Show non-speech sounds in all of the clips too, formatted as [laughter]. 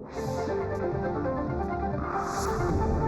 Thank you.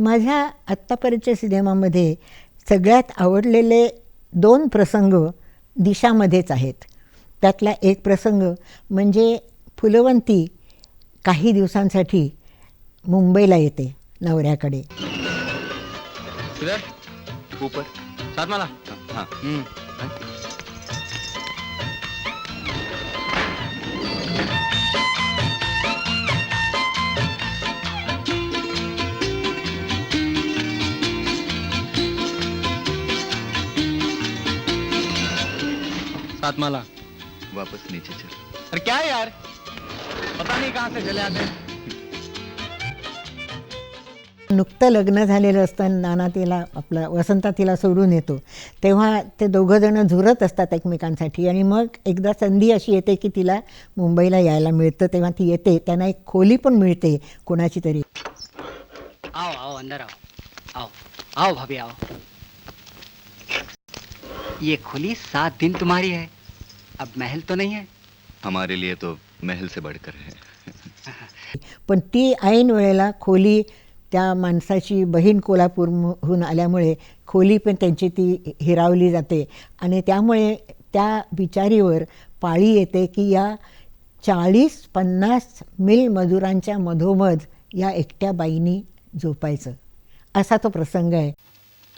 माझ्या आत्तापर्यंतच्या सिनेमामध्ये सगळ्यात आवडलेले दोन प्रसंग दिशामध्येच आहेत. त्यातला एक प्रसंग म्हणजे फुलवंती काही दिवसांसाठी मुंबईला येते नवऱ्याकडे. साथ माला. वापस नीचे चल. अरे क्या है यार? पता नहीं कहाँ से चले आते हैं. नुकतं लग्न झालेलं असताना नाना तिला आपला वसंता तिला सोडून येतो. तेव्हा ते दोघंजणं झुरत असतात एकमेकांसाठी. आणि मग एकदा संधी अशी येते की तिला मुंबईला यायला मिळतं. तेव्हा ती येते. त्यांना एक खोली पण मिळते कोणाची तरी. आओ आओ अंदर आओ. आओ आओ भाभी आओ. ये खुली सात दिन तुम्हारी है. अब महल तो नहीं है। हमारे लिए तो महल से बढ़कर है। पण ती ऐन वेळेला खोली त्या माणसाची बहीण कोल्हापूरहून आल्यामुळे खोली पण त्यांची ती हिरावली जाते. आणि त्यामुळे त्या बिचारीवर पाळी येते की या चाळीस पन्नास मिल मजुरांच्या मधोमध या एकट्या बाईनी झोपायचं असा तो प्रसंग आहे.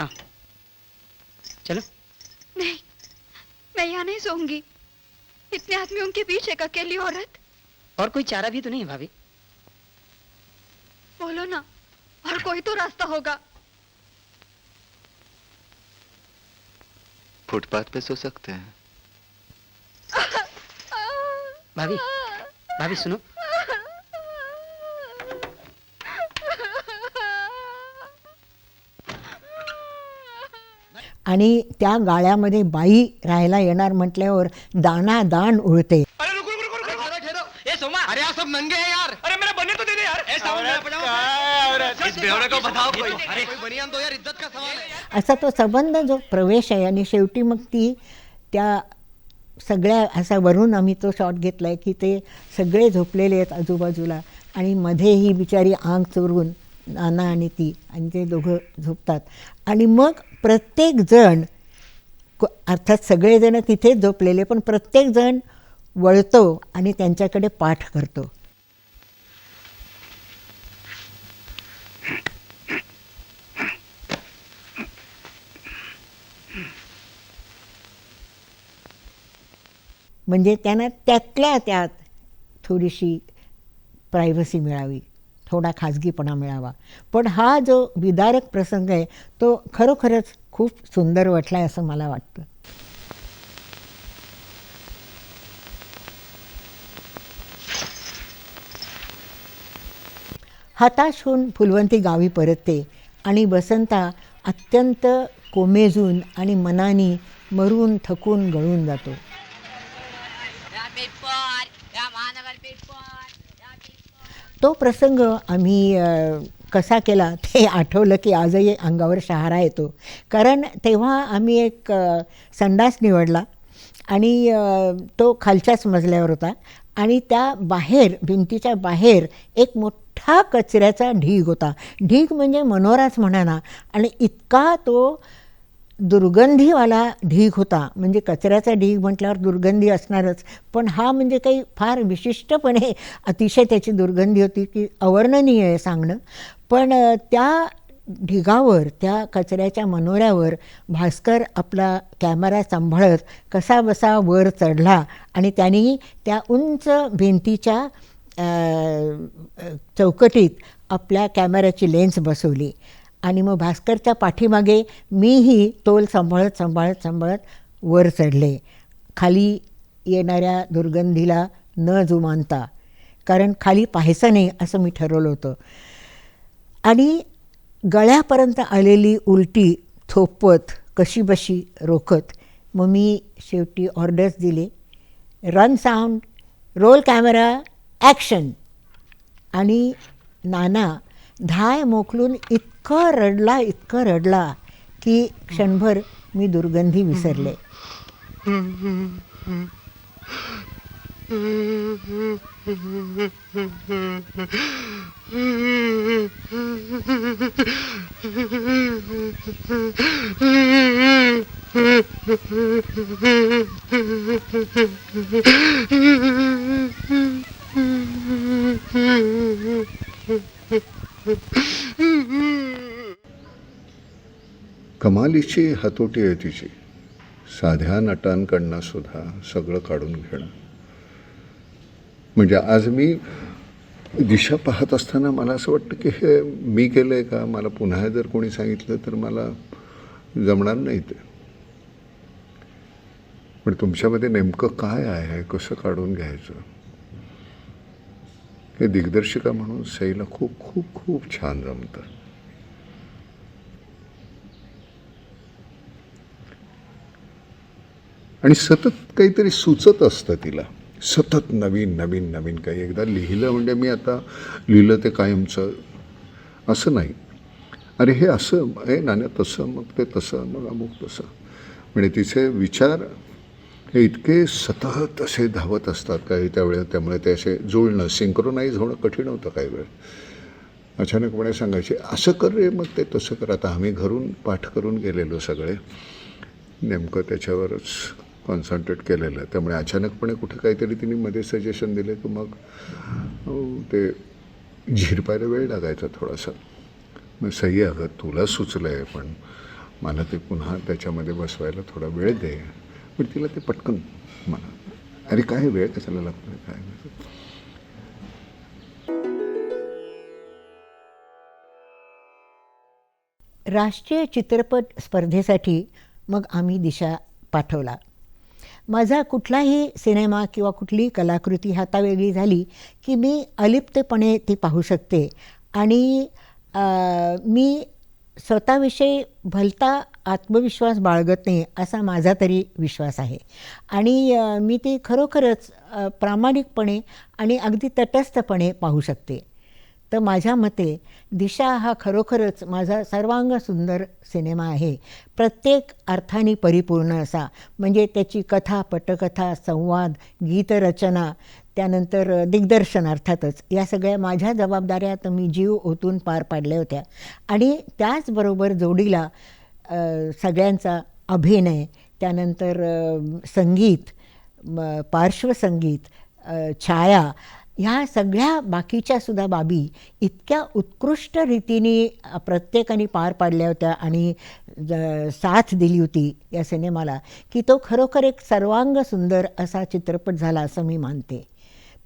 हाँ चलो. नहीं मैं यहाँ नहीं सोऊंगी इतने आदमियों के बीच एक अकेली औरत? और कोई चारा भी तो नहीं है भाभी? बोलो ना और कोई तो रास्ता होगा। फुटपाथ पे सो सकते हैं। [laughs] भाभी भाभी सुनो। आणि त्या गाळ्यामध्ये बाई राहायला येणार म्हटल्यावर दाणा दाण उळते. अरे रुको रुको रुको रुको. ठहरो ठहरो ए सोमा. अरे आप सब नंगे हैं यार. अरे मेरा बनियान तो दे दे यार ऐसा मैं पजामा इस बेवड़े को बताओ कोई. अरे कोई बनियान दो यार इज्जत का सवाल है. असा तो संबंध जो प्रवेश आहे आणि शेवटी मग ती त्या सगळ्या असा वरून आम्ही तो शॉट घेतला आहे की ते सगळे झोपलेले आहेत आजूबाजूला आणि मध्ये ही बिचारी आंग चोरून नाना आणि ती आणि ते दोघं झोपतात. आणि मग प्रत्येकजण अर्थात सगळेजण तिथेच झोपलेले पण प्रत्येकजण वळतो आणि त्यांच्याकडे पाठ करतो. म्हणजे त्यांना त्यातल्या त्यात थोडीशी प्रायव्हसी मिळावी. थोडा खाजगीपणा मिळावा. पण हा जो विदारक प्रसंग आहे तो खरोखरच खूप सुंदर वाटला आहे असं मला वाटतं. हताश होऊन फुलवंती गावी परतते आणि वसंता अत्यंत कोमेजून आणि मनानी मरून थकून गळून जातो. तो प्रसंग आम्ही कसा केला [laughs] ते आठवलं की आजही अंगावर शहारा येतो. कारण तेव्हा आम्ही एक संडास निवडला आणि तो खालच्याच मजल्यावर होता आणि त्या बाहेर भिंतीच्या बाहेर एक मोठा कचऱ्याचा ढीग होता. ढीग म्हणजे मनोराच म्हणा ना आणि इतका तो दुर्गंधीवाला ढीग होता. म्हणजे कचऱ्याचा ढीग म्हटल्यावर दुर्गंधी असणारच. पण हा म्हणजे काही फार विशिष्टपणे अतिशय त्याची दुर्गंधी होती की अवर्णनीय आहे सांगणं. पण त्या ढिगावर त्या कचऱ्याच्या मनोऱ्यावर भास्कर आपला कॅमेरा सांभाळत कसा बसा वर चढला आणि त्यांनी त्या उंच भिंतीच्या चौकटीत आपल्या कॅमेऱ्याची लेन्स बसवली. आणि मग भास्करच्या पाठीमागे मीही तोल सांभाळत सांभाळत सांभाळत वर चढले. खाली येणाऱ्या दुर्गंधीला न जुमानता. कारण खाली पाहायचं नाही असं मी ठरवलं होतं. आणि गळ्यापर्यंत आलेली उलटी थोपत कशीबशी रोखत मग मी शेवटी ऑर्डर्स दिले. Run sound roll camera action आणि नाना धाय मोकलून इतकं रडला इतकं रडला की क्षणभर मी दुर्गंधी विसरले. [laughs] कमालीची हातोटी आहे तिची. साध्या नटांकडनं सुद्धा सगळं काढून घेणं. म्हणजे आज मी दिशा पाहत असताना मला असं वाटतं की हे मी केलं आहे का? मला पुन्हा जर कोणी सांगितलं तर मला जमणार नाही ते. पण तुमच्यामध्ये नेमकं काय आहे? कसं काढून घ्यायचं? हे दिग्दर्शिका म्हणून सईला खूप खूप खूप छान जमतं आणि सतत काहीतरी सुचत असतं तिला. सतत नवीन नवीन नवीन काही. एकदा लिहिलं म्हणजे मी आता लिहिलं ते कायमचं. असं नाही. अरे हे असं हे नाण्या तसं मग ते तसं मग अमुक तसं. म्हणजे तिचे विचार हे इतके सतत असे धावत असतात काही त्यावेळेस त्यामुळे ते असे जुळणं सिंक्रोनाईज होणं कठीण होतं काही वेळ. अचानकपणे सांगायचे असं कर रे मग ते तसं कर. आता आम्ही घरून पाठ करून गेलेलो सगळे. नेमकं त्याच्यावरच कॉन्सन्ट्रेट केलेलं. त्यामुळे अचानकपणे कुठे काहीतरी तिने मध्ये सजेशन दिले की मग ते झिरपायला वेळ लागायचा थोडासा. मग सही अगं तुला सुचलं आहे पण मला ते पुन्हा त्याच्यामध्ये बसवायला थोडा वेळ दे. पण तिला ते पटकन म्हणा. अरे काय वेळ कशाला लागतो काय राष्ट्रीय चित्रपट स्पर्धेसाठी मग आम्ही दिशा पाठवला. माझा कुठलाही सिनेमा किंवा कुठलीही कलाकृती हातावेगळी झाली की मी अलिप्तपणे ती पाहू शकते. आणि मी स्वतःविषयी भलता आत्मविश्वास बाळगत नाही असा माझा तरी विश्वास आहे. आणि मी ती खरोखरच प्रामाणिकपणे आणि अगदी तटस्थपणे पाहू शकते. तर माझ्या मते दिशा हा खरोखरच माझा सर्वांग सुंदर सिनेमा आहे. प्रत्येक अर्थाने परिपूर्ण असा. म्हणजे त्याची कथा पटकथा संवाद गीतरचना त्यानंतर दिग्दर्शन अर्थातच या सगळ्या माझ्या जबाबदाऱ्या तर मी जीव ओतून पार पाडल्या होत्या. आणि त्याचबरोबर जोडीला सगळ्यांचा अभिनय त्यानंतर संगीत म, पार्श्वसंगीत छाया ह्या सगळ्या बाकीच्या सुद्धा बाबी इतक्या उत्कृष्ट रीतीने प्रत्येकाने पार पाडल्या होत्या आणि ज- साथ दिली होती या सिनेमाला की तो खरोखर एक सर्वांग सुंदर असा चित्रपट झाला असं मी मानते.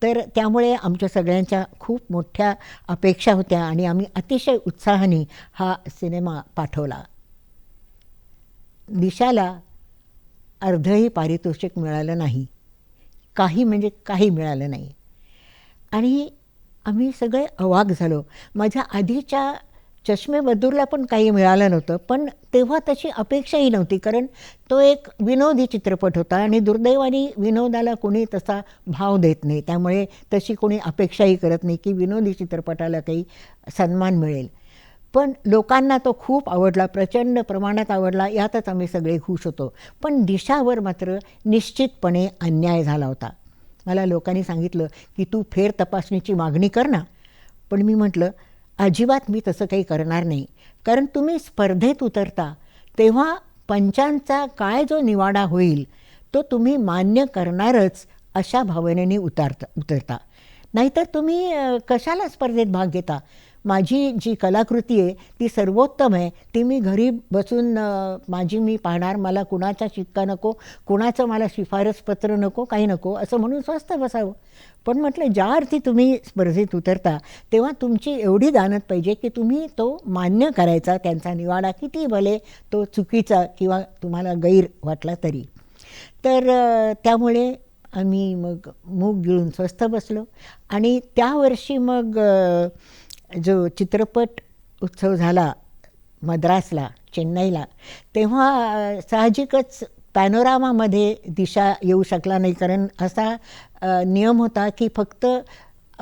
तर त्यामुळे आमच्या सगळ्यांच्या खूप मोठ्या अपेक्षा होत्या आणि आम्ही अतिशय उत्साहाने हा सिनेमा पाठवला. दिशाला अर्धही पारितोषिक मिळालं नाही. काही म्हणजे काही मिळालं नाही. आणि आम्ही सगळे अवाक झालो. माझ्या आधीच्या चष्मेबदूरला पण काही मिळालं नव्हतं पण तेव्हा तशी अपेक्षाही नव्हती कारण तो एक विनोदी चित्रपट होता आणि दुर्दैवाने विनोदाला कोणी तसा भाव देत नाही. त्यामुळे तशी कोणी अपेक्षाही करत नाही की विनोदी चित्रपटाला काही सन्मान मिळेल. पण लोकांना तो खूप आवडला प्रचंड प्रमाणात आवडला यातच आम्ही सगळे खुश होतो. पण दिशावर मात्र निश्चितपणे अन्याय झाला होता. मला लोकांनी सांगितलं की तू फेर तपासणीची मागणी कर ना. पण मी म्हटलं अजिबात मी तसं काही करणार नाही. कारण तुम्ही स्पर्धेत उतरता तेव्हा पंचांचा काय जो निवाडा होईल तो तुम्ही मान्य करणारच अशा भावनेने उतारता उतरता. नाहीतर तुम्ही कशाला स्पर्धेत भाग घेता? माझी जी कलाकृती आहे ती सर्वोत्तम आहे. ती मी घरी बसून माझी मी पाहणार. मला कुणाचा शिक्का नको कुणाचं मला शिफारसपत्र नको काही नको असं म्हणून स्वस्त बसावं. पण म्हटलं ज्या अर्थी तुम्ही स्पर्धेत उतरता तेव्हा तुमची एवढी जाणत पाहिजे की तुम्ही तो मान्य करायचा त्यांचा निवाडा किती भले तो चुकीचा किंवा तुम्हाला गैर वाटला तरी. तर त्यामुळे आम्ही मग मूग गिळून स्वस्थ बसलो. आणि त्या वर्षी मग जो चित्रपट उत्सव झाला मद्रासला चेन्नईला तेव्हा साहजिकच पॅनोरामामध्ये दिशा येऊ शकला नाही. कारण असा नियम होता की फक्त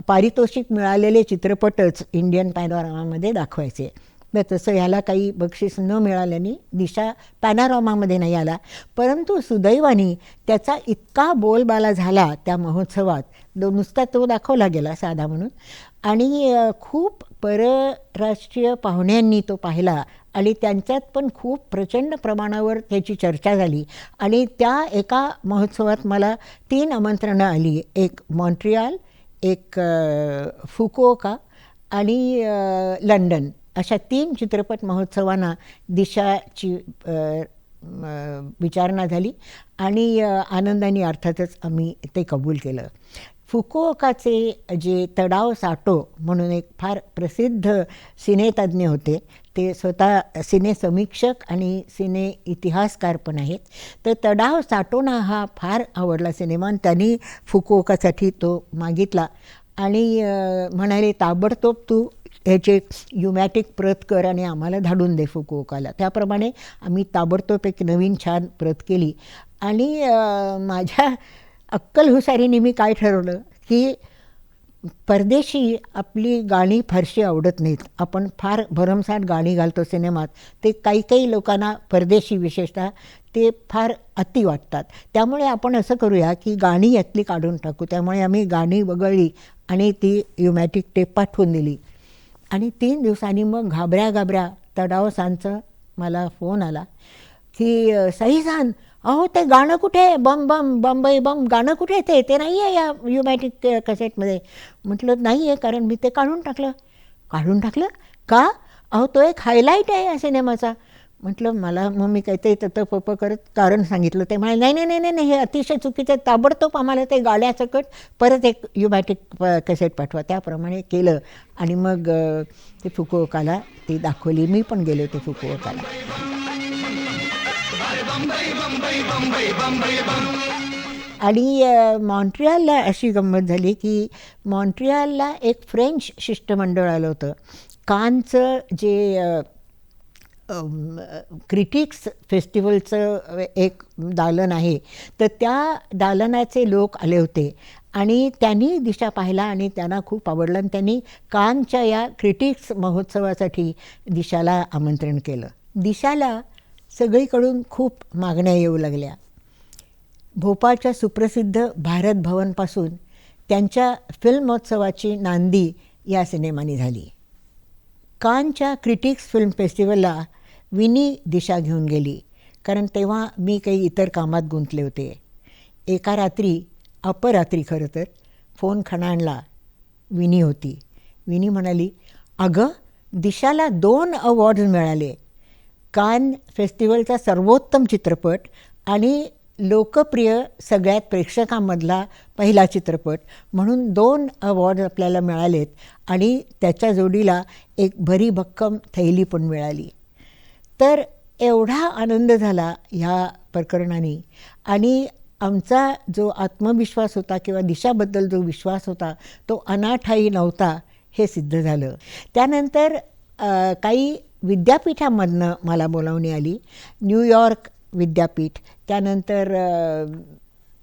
पारितोषिक मिळालेले चित्रपटच इंडियन पॅनोरामामध्ये दाखवायचे. तर तसं ह्याला काही बक्षीस न मिळाल्याने दिशा पॅनारॉमामध्ये नाही आला. परंतु सुदैवाने त्याचा इतका बोलबाला झाला त्या महोत्सवात. दो नुसता तो दाखवला गेला साधा म्हणून. आणि खूप परराष्ट्रीय पाहुण्यांनी तो पाहिला आणि त्यांच्यात पण खूप प्रचंड प्रमाणावर त्याची चर्चा झाली. आणि त्या एका महोत्सवात मला तीन आमंत्रणं आली. एक मॉन्ट्रियाल एक फुकोका आणि लंडन. अशा तीन चित्रपट महोत्सवांना दिशाची विचारणा झाली आणि आनंदाने अर्थातच आम्ही ते कबूल केलं. फुकुओकाचे जे तडाव साटो म्हणून एक फार प्रसिद्ध सिनेतज्ञ होते. ते स्वतः सिने समीक्षक आणि सिने इतिहासकार पण आहेत. तर तडाव साटोना हा फार आवडला सिनेमा आणि त्यांनी फुकुओकासाठी तो मागितला. आणि म्हणाले ताबडतोब तू ह्याचे युमॅटिक प्रत कर आणि आम्हाला धाडून दे फुकुओकाला. त्याप्रमाणे आम्ही ताबडतोब एक नवीन छान प्रत केली. आणि माझ्या अक्कल हुसारीने मी काय ठरवलं? की परदेशी आपली गाणी फारशी आवडत नाहीत. आपण फार भरमसाठ गाणी घालतो सिनेमात. ते काही काही लोकांना परदेशी विशेषतः ते फार अति वाटतात. त्यामुळे आपण असं करूया की गाणी यातली काढून टाकू. त्यामुळे आम्ही गाणी वगळली आणि ती युमॅटिक टेप पाठवून दिली. आणि तीन दिवसांनी मग घाबऱ्या घाबऱ्या तडावसांचं मला फोन आला की अ, अहो ते गाणं कुठे? आहे बम बम बंबई बम. गाणं कुठे आहे ते? ते नाही आहे या युमॅटिक कसेटमध्ये म्हटलं नाही आहे कारण मी ते काढून टाकलं. काढून टाकलं? का? अहो तो एक हायलाईट आहे या सिनेमाचा. म्हटलं मला मग मी काहीतरी तत पप करत कारण सांगितलं. ते म्हणाले नाही नाही नाही नाही नाही हे अतिशय चुकीचं ताबडतोब आम्हाला ते गाड्यासकट परत एक युमॅटिक कसेट पाठवा. त्याप्रमाणे केलं. आणि मग ते फुकुओकाला ती दाखवली. मी पण गेले होते फुकुओकाला. आणि मॉन्ट्रियालला अशी गंमत झाली की मॉन्ट्रियालला एक फ्रेंच शिष्टमंडळ आलं होतं. कानचं जे क्रिटिक्स फेस्टिवलचं एक दालन आहे तर त्या दालनाचे लोक आले होते आणि त्यांनी दिशा पाहिला आणि त्यांना खूप आवडलं आणि त्यांनी कानच्या या क्रिटिक्स महोत्सवासाठी दिशाला आमंत्रण केलं. दिशाला सगळीकडून खूप मागण्या येऊ लागल्या. भोपाळच्या सुप्रसिद्ध भारत भवनपासून त्यांच्या फिल्मोत्सवाची नांदी या सिनेमाने झाली. कानच्या क्रिटिक्स फिल्म फेस्टिवलला विनी दिशा घेऊन गेली कारण तेव्हा मी काही इतर कामात गुंतले होते. एका रात्री अपरात्री खरं तर फोन खणाणला विनी होती. विनी म्हणाली अगं दिशाला दोन अवॉर्ड्स मिळाले. कान फेस्टिवलचा सर्वोत्तम चित्रपट आणि लोकप्रिय सगळ्यात प्रेक्षकांमधला पहिला चित्रपट म्हणून दोन अवॉर्ड आपल्याला मिळालेत आणि त्याच्या जोडीला एक भरी भक्कम थैली पण मिळाली. तर एवढा आनंद झाला ह्या प्रकरणाने आणि आमचा जो आत्मविश्वास होता किंवा दिशाबद्दल जो विश्वास होता तो अनाठाई नव्हता हे सिद्ध झालं. त्यानंतर काही विद्यापीठामधनं मला बोलावणी आली. न्यूयॉर्क विद्यापीठ त्यानंतर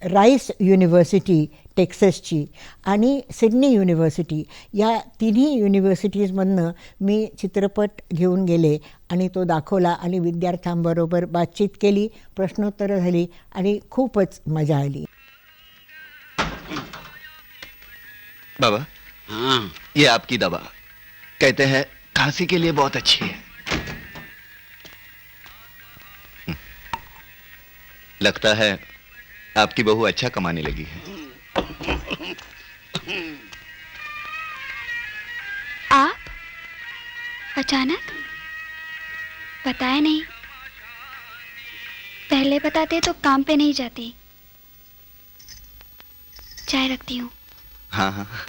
राईस युनिव्हर्सिटी टेक्ससची आणि सिडनी युनिव्हर्सिटी. या तिन्ही युनिव्हर्सिटीजमधनं मी चित्रपट घेऊन गेले आणि तो दाखवला आणि विद्यार्थ्यांबरोबर बातचीत केली प्रश्नोत्तरं झाली आणि खूपच मजा आली. बाबा हाँ. ये आपकी दवा. कहते हैं खांसी के लिए बहुत अच्छी है. लगता है आपकी बहू अच्छा कमाने लगी है। आप? अचानक? बताया नहीं। पहले बताते तो काम पे नहीं जाती। चाय रखती हूँ। हाँ हाँ।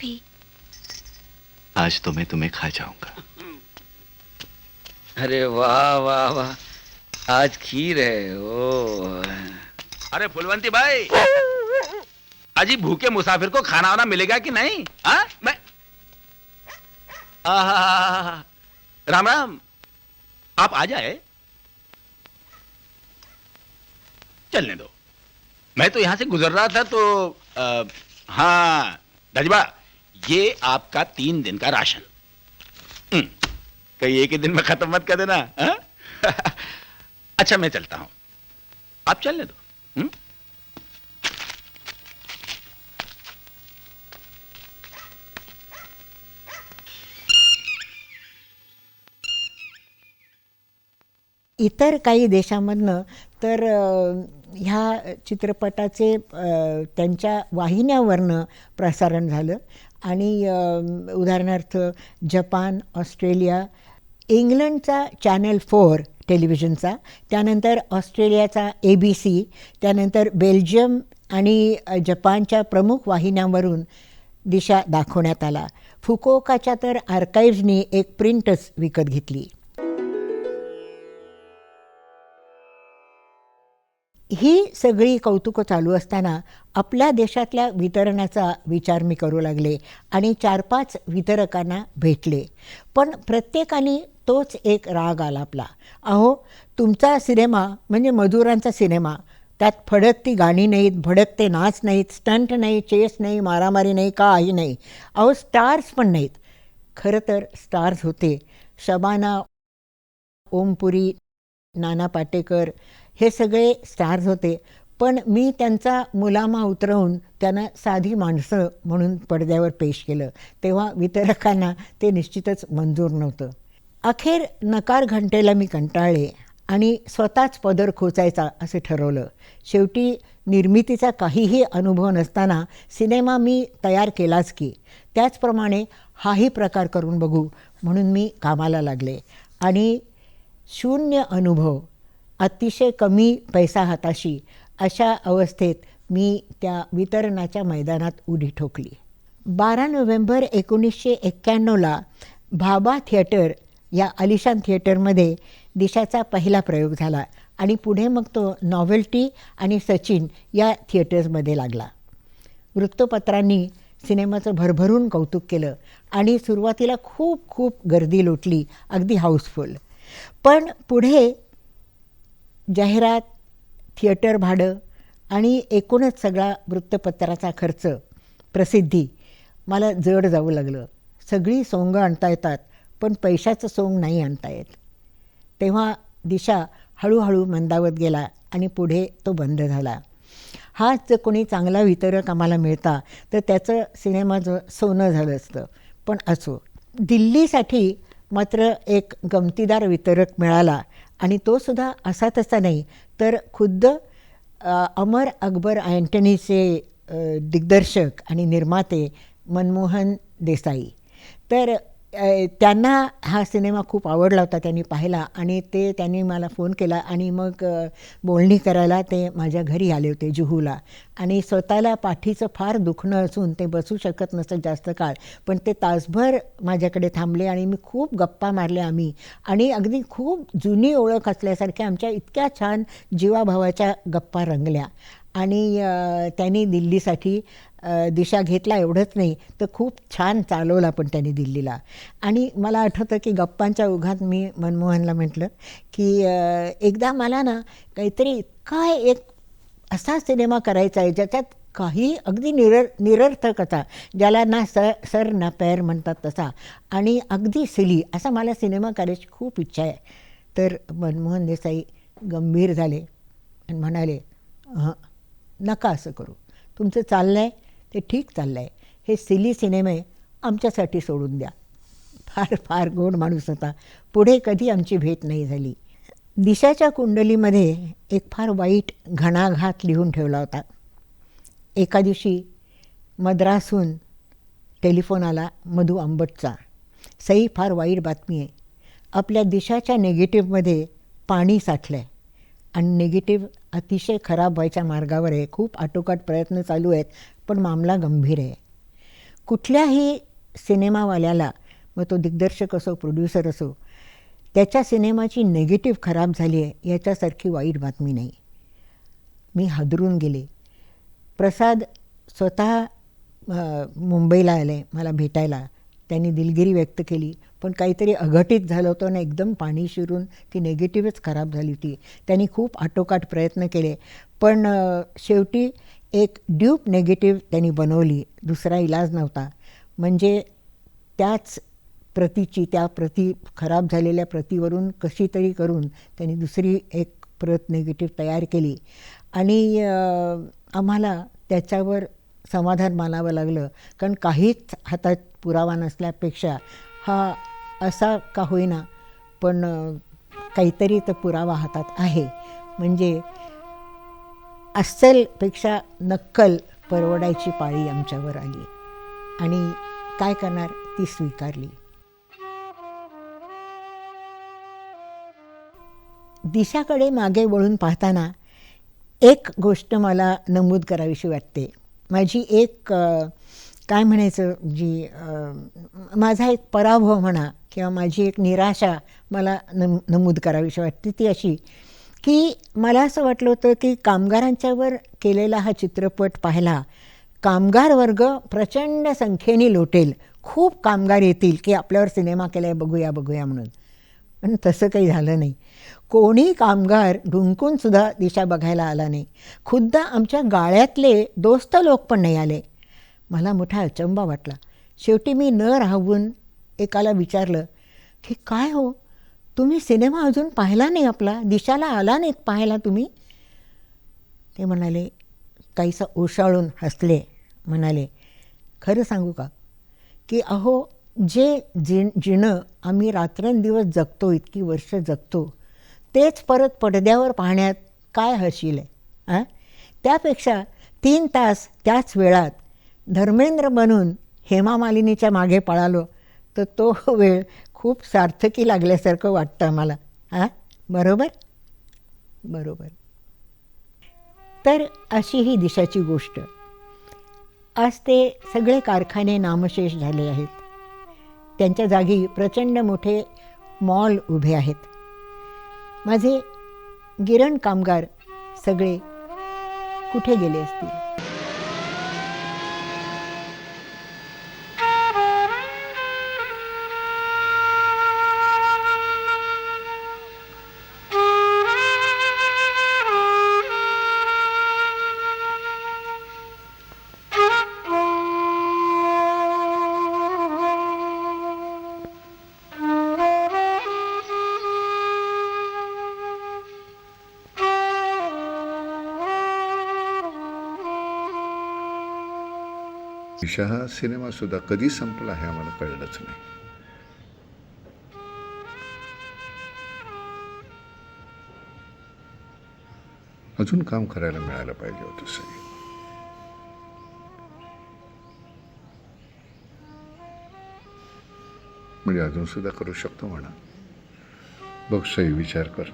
भी आज तो मैं तुम्हें खा जाऊँगा। अरे वाह वाह वाह। आज खीर है ओ। अरे फुलवंती भाई अजी भूखे मुसाफिर को खाना वाना मिलेगा कि नहीं? हाँ मैं आहा, राम राम। आप आ जाए। चलने दो। मैं तो यहाँ से गुजर रहा था तो आ, हाँ दजबा ये आपका तीन दिन का राशन। कहीं एक ही दिन में खत्म मत कर देना [laughs] अच्छा मैं चलता हूं। आप चलने दो। इतर काही देशामधनं तर ह्या चित्रपटाचे त्यांच्या वाहिन्यावरनं प्रसारण झालं. आणि उदाहरणार्थ जपान ऑस्ट्रेलिया इंग्लंडचा चॅनल फोर टेलिव्हिजनचा त्यानंतर ऑस्ट्रेलियाचा ए बी सी त्यानंतर बेल्जियम आणि जपानच्या प्रमुख वाहिन्यांवरून दिशा दाखवण्यात आला. फुकोकाच्या तर आर्काईव्जनी एक प्रिंटच विकत घेतली. ही सगळी कौतुकं चालू असताना आपल्या देशातल्या वितरणाचा विचार मी करू लागले आणि चार पाच वितरकांना भेटले. पण प्रत्येकाने तोच एक राग आला आपला. अहो तुमचा सिनेमा म्हणजे मजुरांचा सिनेमा. त्यात फडकती गाणी नाहीत भडकते नाच नाहीत स्टंट नाही चेस नाही मारामारी नाही काही नाही. अहो स्टार्स पण नाहीत. खरं तर स्टार्स होते. शबाना ओमपुरी नाना पाटेकर हे सगळे स्टार्स होते. पण मी त्यांचा मुलामा उतरवून त्यांना साधी माणसं म्हणून पडद्यावर पेश केलं. तेव्हा वितरकांना ते निश्चितच मंजूर नव्हतं. अखेर नकार घंटेला मी कंटाळले आणि स्वतःच पदर खोचायचा असं ठरवलं. शेवटी निर्मितीचा काहीही अनुभव नसताना सिनेमा मी तयार केलाच की त्याचप्रमाणे हाही प्रकार करून बघू म्हणून मी कामाला लागले. आणि शून्य अनुभव अतिशय कमी पैसा हाताशी अशा अवस्थेत मी त्या वितरणाच्या मैदानात उडी ठोकली. बारा नोव्हेंबर एकोणीसशे एक्क्याण्णवला भाबा थिएटर या अलिशान थिएटरमध्ये दिशाचा पहिला प्रयोग झाला आणि पुढे मग तो नॉव्हेल्टी आणि सचिन या थिएटर्समध्ये लागला. वृत्तपत्रांनी सिनेमाचं भरभरून कौतुक केलं आणि सुरुवातीला खूप खूप गर्दी लोटली अगदी हाऊसफुल. पण पुढे जाहिरात थिएटर भाडं आणि एकूणच सगळा वृत्तपत्राचा खर्च प्रसिद्धी. मला जड जाऊ लागलं. सगळी सोंगं आणता येतात पण पैशाचं सोंग नाही आणता येत. तेव्हा दिशा हळूहळू मंदावत गेला आणि पुढे तो बंद झाला. हाच जर कोणी चांगला वितरक आम्हाला मिळता तर त्याचं सिनेमाचं सोनं झालं असतं. पण असो. दिल्लीसाठी मात्र एक गमतीदार वितरक मिळाला. आणि तो सुद्धा असा तसा नाही. तर खुद्द अमर अकबर अँटनीचे दिग्दर्शक आणि निर्माते मनमोहन देसाई. तर त्यांना हा सिनेमा खूप आवडला होता त्यांनी पाहिला आणि ते त्यांनी मला फोन केला आणि मग बोलणी करायला ते माझ्या घरी आले होते जुहूला. आणि स्वतःला पाठीचं फार दुखणं असून ते बसू शकत नसतं जास्त काळ. पण ते तासभर माझ्याकडे थांबले आणि मी खूप गप्पा मारल्या आम्ही. आणि अगदी खूप जुनी ओळख असल्यासारख्या आमच्या इतक्या छान जीवाभावाच्या गप्पा रंगल्या. आणि त्यांनी दिल्लीसाठी दिशा घेतला एवढंच नाही तर खूप छान चालवला पण त्यांनी दिल्लीला. आणि मला आठवतं की गप्पांच्या ओघात मी मनमोहनला म्हटलं की एकदा मला ना काहीतरी इतका एक असा सिनेमा करायचा आहे ज्याच्यात काही अगदी निरर निरर्थकता ज्याला ना सर सर ना पैर म्हणतात तसा आणि अगदी सिली असा मला सिनेमा करायची खूप इच्छा आहे. तर मनमोहन देसाई गंभीर झाले आणि म्हणाले हां नका असं करू. तुमचं चाललं आहे ते ठीक चाललं आहे हे सिली सिनेमे आमच्यासाठी सोडून द्या. फार फार गोड माणूस होता. पुढे कधी आमची भेट नाही झाली. दिशाच्या कुंडलीमध्ये एक फार वाईट घणाघात लिहून ठेवला होता. एका दिवशी मद्रासहून टेलिफोन आला मधु आंबटचा. सई फार वाईट बातमी आहे. आपल्या दिशाच्या नेगेटिव्हमध्ये पाणी साठलं आहे आणि निगेटिव्ह अतिशय खराब व्हायच्या मार्गावर आहे. खूप आटोकाट प्रयत्न चालू आहेत पण मामला गंभीर आहे. कुठल्याही सिनेमावाल्याला मग तो दिग्दर्शक असो प्रोड्युसर असो त्याच्या सिनेमाची नेगेटिव्ह खराब झाली आहे याच्यासारखी वाईट बातमी नाही. मी हादरून गेले. प्रसाद स्वतः मुंबईला आले मला भेटायला. त्यांनी दिलगिरी व्यक्त केली. पण काहीतरी अघटित झालं होतं आणि एकदम पाणी शिरून ती नेगेटिव्हच खराब झाली होती. त्यांनी खूप आटोकाट प्रयत्न केले. पण शेवटी एक ड्यूप नेगेटिव्ह त्यांनी बनवली. दुसरा इलाज नव्हता. म्हणजे त्याच प्रतीची त्या प्रती खराब झालेल्या प्रतीवरून कशी तरी करून त्यांनी दुसरी एक प्रत निगेटिव्ह तयार केली. आणि आम्हाला त्याच्यावर समाधान मानावं लागलं. कारण काहीच हातात पुरावा नसल्यापेक्षा हा असा का होईना पण काहीतरी तर पुरावा हातात आहे. म्हणजे अस्सलपेक्षा नक्कल परवडायची पाळी आमच्यावर आली. आणि काय करणार? ती स्वीकारली. दिशाकडे मागे वळून पाहताना एक गोष्ट मला नमूद करावीशी वाटते. माझी एक काय म्हणायचं? जी माझा एक पराभव म्हणा किंवा माझी एक निराशा मला नम नमूद करावीशी वाटते ती अशी की मला असं वाटलं होतं की कामगारांच्यावर केलेला हा चित्रपट पाहिला कामगार वर्ग प्रचंड संख्येने लोटेल. खूप कामगार येतील की आपल्यावर सिनेमा केला आहे बघूया बघूया म्हणून. पण तसं काही झालं नाही. कोणी कामगार ढुंकूनसुद्धा दिशा बघायला आला नाही. खुद्द आमच्या गाळ्यातले दोस्त लोक पण नाही आले. मला मोठा अचंबा वाटला. शेवटी मी न राहून एकाला विचारलं की काय हो? तुम्ही सिनेमा अजून पाहिला नाही आपला? दिशाला आला नाहीत पाहायला तुम्ही? ते म्हणाले काहीसा ओशाळून हसले. म्हणाले खरं सांगू का? की अहो जे जिण जिणं आम्ही रात्रंदिवस जगतो इतकी वर्ष जगतो तेच परत पडद्यावर पाहण्यात काय हशील? आहे हां त्यापेक्षा तीन तास त्याच वेळात धर्मेंद्र बनून हेमा मालिनीच्या मागे पळालो. तर तो वेळ खूप सार्थकी लागल्यासारखं वाटतं आम्हाला. हां? बरोबर? बरोबर. तर अशी ही दिशाची गोष्ट. आज ते सगळे कारखाने नामशेष झाले आहेत. त्यांच्या जागी प्रचंड मोठे मॉल उभे आहेत. माझे गिरण कामगार सगळे कुठे गेले असतील? दिशा हा सिनेमासुद्धा कधी संपला हे आम्हाला कळलंच नाही. अजून काम करायला मिळालं पाहिजे होतं सगळं म्हणजे अजूनसुद्धा करू शकतो म्हणा. बघ सई विचार कर.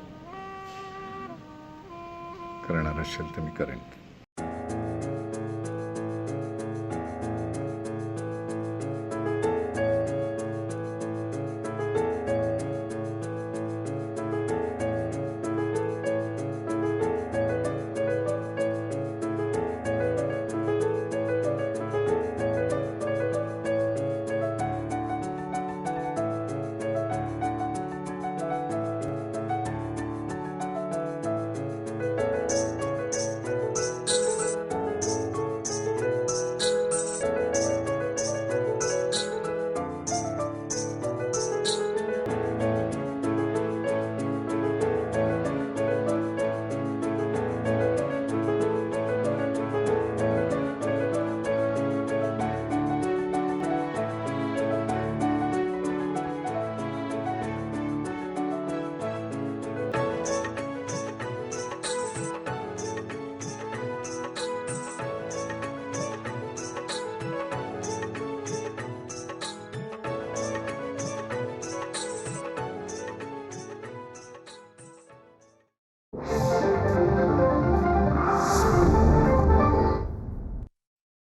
करणार असेल तर मी करेन.